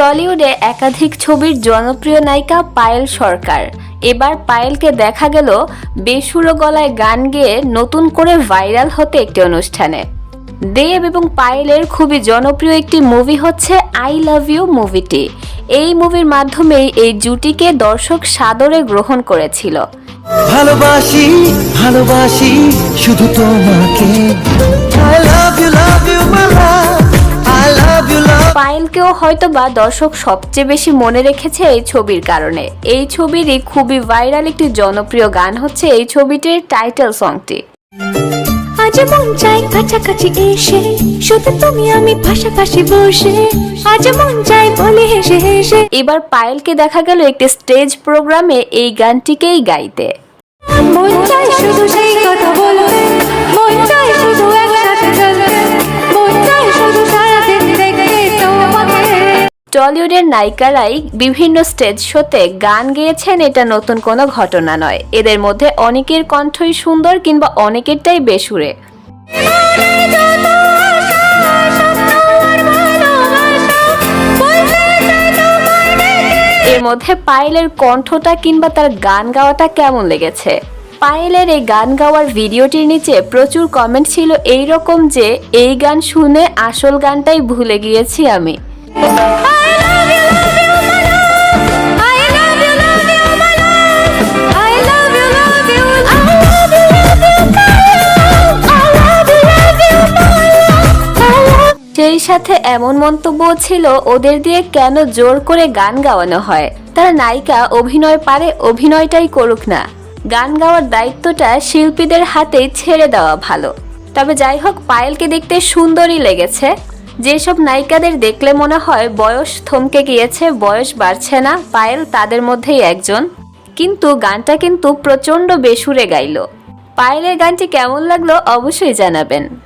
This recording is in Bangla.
টলিউডে একাধিক ছবির জনপ্রিয় নায়িকা পায়েল সরকার। এবার পায়েলকে দেখা গেল বেসুরো গলায় গান গেয়ে নতুন করে ভাইরাল হতে একটি অনুষ্ঠানে। দেব এবং পায়েলের খুবই জনপ্রিয় একটি মুভি হচ্ছে আই লাভ ইউ মুভিটি। এই মুভির মাধ্যমেই এই জুটিকে দর্শক সাদরে গ্রহণ করেছিল। ভালোবাসি ভালোবাসি, শুধু তোমাকে। পায়েলকেও হয়তো বা দর্শক সবচেয়ে বেশি মনে রেখেছে এই ছবির কারণে। এই ছবিরই খুবই ভাইরাল একটি জনপ্রিয় গান হচ্ছে এই ছবিটির টাইটেল সংটি আজ মন চাই কাছাকাছি এসে শুধু তুমি আমি পাশাপাশি বসে। আজ মন চাই বলে হেসে হেসে। এবার পায়েলকে দেখা গেল একটি স্টেজ প্রোগ্রামে এই গানটিকেই গাইতে। মন চাই শুধু সেই কথা টলিউডের নায়িকারাই বিভিন্ন স্টেজ শোতে গান গেয়েছেন, এটা নতুন কোনো ঘটনা নয়। এদের মধ্যে অনেকের কণ্ঠই সুন্দর কিংবা অনেকেরটাই বেসুরে। এর মধ্যে পায়েলের কণ্ঠটা কিংবা তার গান গাওয়াটা কেমন লেগেছে? পায়েলের এই গান গাওয়ার ভিডিওটির নিচে প্রচুর কমেন্ট ছিল এই রকম যে, এই গান শুনে আসল গানটাই ভুলে গিয়েছি আমি। সেই সাথে এমন মন্তব্য ছিল ওদের দিয়ে কেন জোর করে গান গাওয়ানো হয়। তারা নায়িকা অভিনয় পারে অভিনয়টাই করুক না। গান গাওয়ার দায়িত্বটা শিল্পীদের হাতেই ছেড়ে দেওয়া ভালো। তবে যাই হোক, পায়েলকে দেখতে সুন্দরই লেগেছে। যেসব নায়িকাদের দেখলে মনে হয় বয়স থমকে গিয়েছে, বয়স বাড়ছে না, পায়েল তাদের মধ্যেই একজন। কিন্তু গানটা কিন্তু প্রচণ্ড বেসুরে গাইল। পায়েলের গানটি কেমন লাগল অবশ্যই জানাবেন।